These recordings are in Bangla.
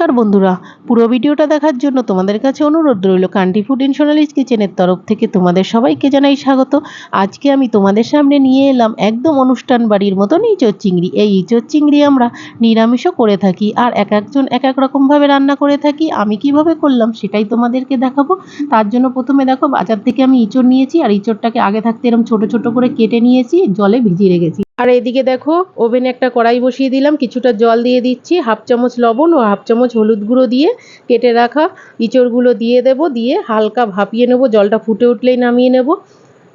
নমস্কার বন্ধুরা। পুরো ভিডিওটা দেখার জন্য তোমাদের কাছে অনুরোধ রইল কান্ট্রি ফুড ইনশোনালিজ কিচেনের তরফ থেকে তোমাদের সবাইকে জানাই স্বাগত। আজকে আমি তোমাদের সামনে নিয়ে এলাম একদম অনুষ্ঠান বাড়ির মতন ইঁচড় চিংড়ি। এই ইঁচড় চিংড়ি আমরা নিরামিষও করে থাকি আর এক একজন এক এক রকমভাবে রান্না করে থাকি। আমি কীভাবে করলাম সেটাই তোমাদেরকে দেখাবো। তার জন্য প্রথমে দেখো, বাজার থেকে আমি ইঁচড় নিয়েছি আর ইঁচড়টাকে আগে থাকতে এরকম ছোট ছোট করে কেটে নিয়েছি, জলে ভিজিয়ে রেখেছি। আর এদিকে দেখো, ওভেনে একটা কড়াই বসিয়ে দিলাম, কিছুটা জল দিয়ে দিচ্ছি, হাফ চামচ লবণ ও হাফ চামচ হলুদ গুঁড়ো দিয়ে কেটে রাখা ইঁচড়গুলো দিয়ে দেব, দিয়ে হালকা ভাপিয়ে নেব, জলটা ফুটে উঠলেই নামিয়ে নেব।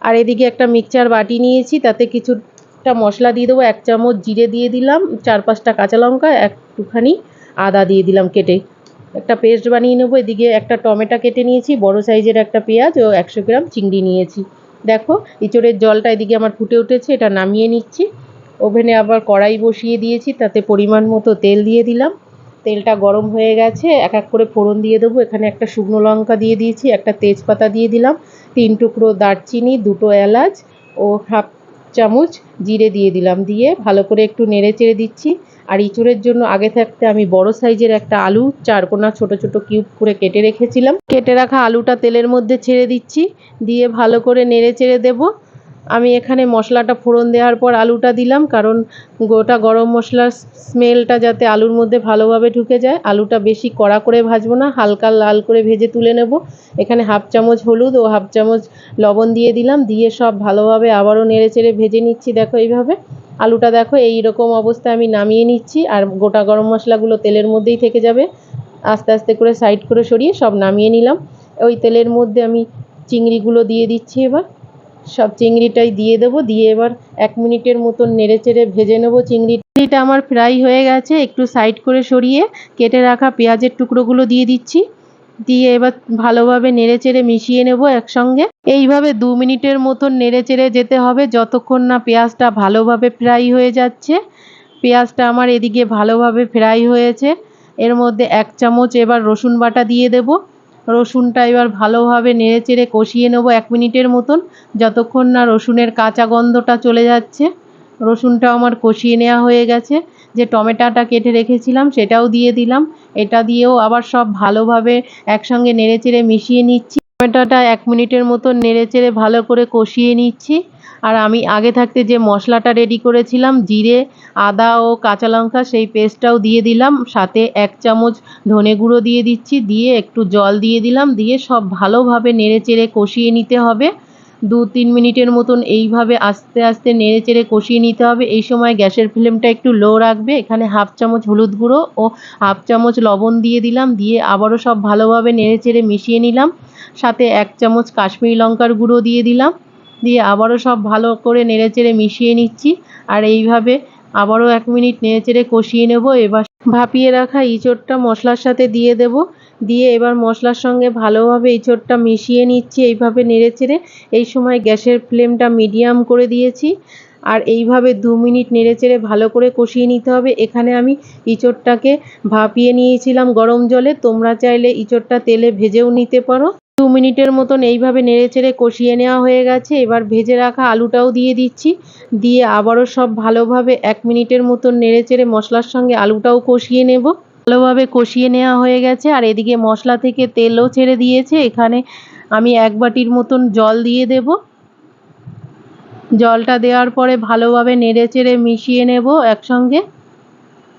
আর এদিকে একটা মিক্সচার বাটি নিয়েছি, তাতে কিছুটা মশলা দিয়ে দেবো, এক চামচ জিরে দিয়ে দিলাম, চার পাঁচটা কাঁচা লঙ্কা, একটুখানি আদা দিয়ে দিলাম কেটে। একটা পেস্ট বানিয়ে নেব, এদিকে একটা টমেটো কেটে নিয়েছি, বড় সাইজের একটা পেঁয়াজ ও একশো গ্রাম চিংড়ি নিয়েছি। দেখো, ইঁচড়ের জলটা এদিকে আমার ফুটে উঠেছে, এটা নামিয়ে নিচ্ছি। ওভেনে আবার কড়াই বসিয়ে দিয়েছি, তাতে পরিমাণ মতো তেল দিয়ে দিলাম। তেলটা গরম হয়ে গেছে, এক এক করে ফোড়ন দিয়ে দেবো। এখানে একটা শুকনো লঙ্কা দিয়ে দিয়েছি, একটা তেজপাতা দিয়ে দিলাম, তিন টুকরো দারচিনি, দুটো এলাচ ও হাফ চামচ জিরে দিয়ে দিলাম দিয়ে ভালো করে একটু নেড়ে চেড়ে দিচ্ছি। আর ইঁচড়ের জন্য আগে থাকতে আমি বড় সাইজের একটা আলু চারকোনা ছোট ছোট কিউব করে কেটে রেখেছিলাম। কেটে রাখা আলুটা তেলের মধ্যে ছেড়ে দিচ্ছি। দিয়ে ভালো করে নেড়ে চেড়ে দেবো। আমি এখানে মশলাটা ফোড়ন দেওয়ার পর আলুটা দিলাম, কারণ গোটা গরম মশলার স্মেলটা যাতে আলুর মধ্যে ভালোভাবে ঢুকে যায়। আলুটা বেশি কড়া করে ভাজবো না, হালকা লাল করে ভেজে তুলে নেব। এখানে হাফ চামচ হলুদ ও হাফ চামচ লবণ দিয়ে দিলাম, দিয়ে সব ভালোভাবে আবারও নেড়ে চেড়ে ভেজে নিচ্ছি, দেখো এইভাবে। আলুটা দেখো এই রকম অবস্থায় আমি নামিয়ে নিচ্ছি, আর গোটা গরম মশলাগুলো তেলের মধ্যেই থেকে যাবে। আস্তে আস্তে করে সাইড করে সরিয়ে সব নামিয়ে নিলাম। ওই তেলের মধ্যে আমি চিংড়িগুলো দিয়ে দিচ্ছি এবার। সব চিংড়িটাই দিয়ে দেবো, দিয়ে এবার এক মিনিটের মতন নেড়ে চেড়ে ভেজে নেব চিংড়িটা আমার ফ্রাই হয়ে গেছে, একটু সাইড করে সরিয়ে কেটে রাখা পেঁয়াজের টুকরোগুলো দিয়ে দিচ্ছি। দিয়ে এবার ভালোভাবে নেড়ে চেড়ে মিশিয়ে নেব একসঙ্গে। এইভাবে দু মিনিটের মতন নেড়ে চেড়ে যেতে হবে, যতক্ষণ না পেঁয়াজটা ভালোভাবে ফ্রাই হয়ে যাচ্ছে। পেঁয়াজটা আমার এদিকে ভালোভাবে ফ্রাই হয়েছে। এর মধ্যে এক চামচ এবার রসুন বাটা দিয়ে দেবো। রসুনটা এবার ভালোভাবে নেড়ে চেড়ে কষিয়ে নেব এক মিনিটের মতন, যতক্ষণ না রসুনের কাঁচা গন্ধটা চলে যাচ্ছে। রসুনটা আমার কষিয়ে নেওয়া হয়ে গেছে। যে টমেটোটা কেটে রেখেছিলাম সেটাও দিয়ে দিলাম। এটা দিয়েও আবার সব ভালোভাবে একসঙ্গে নেড়ে চেড়ে মিশিয়ে নিচ্ছি। টমেটোটা এক মিনিটের মতন নেড়ে চেড়ে ভালো করে কষিয়ে নিচ্ছি। আর আমি আগে থাকতে যে মশলাটা রেডি করেছিলাম, জিরে, আদা ও কাঁচা লঙ্কা, সেই পেস্টটাও দিয়ে দিলাম। সাথে এক চামচ ধনে গুঁড়ো দিয়ে দিচ্ছি, দিয়ে একটু জল দিয়ে দিলাম, দিয়ে সব ভালোভাবে নেড়ে চেড়ে কষিয়ে নিতে হবে। দু তিন মিনিটের মতন এইভাবে আস্তে আস্তে নেড়ে চেড়ে কষিয়ে নিতে হবে। এই সময় গ্যাসের ফ্লেমটা একটু লো রাখবে। এখানে হাফ চামচ হলুদ গুঁড়ো ও হাফ চামচ লবণ দিয়ে দিলাম, দিয়ে আবারও সব ভালোভাবে নেড়ে চেড়ে মিশিয়ে নিলাম। সাথে এক চামচ কাশ্মীরি লঙ্কার গুঁড়ো দিয়ে দিলাম। দিয়ে আবারও সব ভালো করে নেড়েচেড়ে মিশিয়ে নিচ্ছি। আর এইভাবে আবারও এক মিনিট নেড়েচেড়ে কষিয়ে নেব। এবার ভাপিয়ে রাখা ইঁচড়টা মশলার সাথে দিয়ে দেব। দিয়ে এবার মশলার সঙ্গে ভালোভাবে ইঁচড়টা মিশিয়ে নিচ্ছি এইভাবে নেড়েচেড়ে। এই সময় গ্যাসের ফ্লেমটা মিডিয়াম করে দিয়েছি। আর এইভাবে দু মিনিট নেড়েচেড়ে ভালো করে কষিয়ে নিতে হবে। এখানে আমি ইঁচড়টাকে ভাপিয়ে নিয়েছিলাম গরম জলে। তোমরা চাইলে ইঁচড়টা তেলে ভেজেও নিতে পারো। দু মিনিটের মতন এইভাবে নেড়েচেড়ে কষিয়ে নেওয়া হয়ে গেছে। এবার ভেজে রাখা আলুটাও দিয়ে দিচ্ছি। দিয়ে আবারও সব ভালোভাবে এক মিনিটের মতন নেড়েচেড়ে মশলার সঙ্গে আলুটাও কষিয়ে নেব। ভালোভাবে কষিয়ে নেওয়া হয়ে গেছে আর এদিকে মশলা থেকে তেলও ছেড়ে দিয়েছে। এখানে আমি এক বাটির মতন জল দিয়ে দেব। জলটা দেওয়ার পরে ভালোভাবে নেড়েচেড়ে মিশিয়ে নেব একসঙ্গে।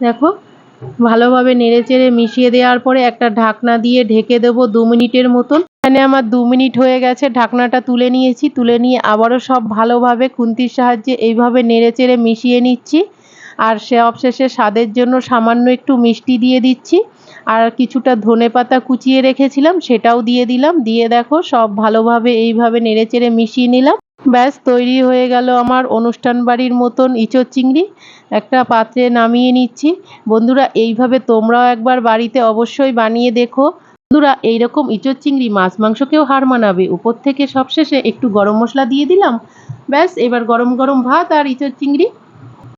দেখো, ভালোভাবে নেড়েচেড়ে মিশিয়ে দেওয়ার পরে একটা ঢাকনা দিয়ে ঢেকে দেবো দু মিনিটের মতন। এখানে আমার দু মিনিট হয়ে গেছে, ঢাকনাটা তুলে নিয়েছি, তুলে নিয়ে আবারও সব ভালোভাবে খুন্তির সাহায্যে এইভাবে নেড়েচেড়ে মিশিয়ে নিচ্ছি। আর সে অবশেষে স্বাদের জন্য সামান্য একটু মিষ্টি দিয়ে দিচ্ছি। আর কিছুটা ধনে পাতা কুচিয়ে রেখেছিলাম, সেটাও দিয়ে দিলাম। দিয়ে দেখো সব ভালোভাবে এইভাবে নেড়েচেড়ে মিশিয়ে নিলাম। ব্যাস, তৈরি হয়ে গেল আমার অনুষ্ঠান বাড়ির মতন ইঁচড় চিংড়ি। একটা পাত্রে নামিয়ে নিচ্ছি। বন্ধুরা, এইভাবে তোমরাও একবার বাড়িতে অবশ্যই বানিয়ে দেখো। বন্ধুরা, এইরকম ইঁচড় চিংড়ি মাছ মাংসকেও হার মানাবে। উপর থেকে সবশেষে একটু গরম মশলা দিয়ে দিলাম। ব্যাস, এবার গরম গরম ভাত আর ইঁচড় চিংড়ি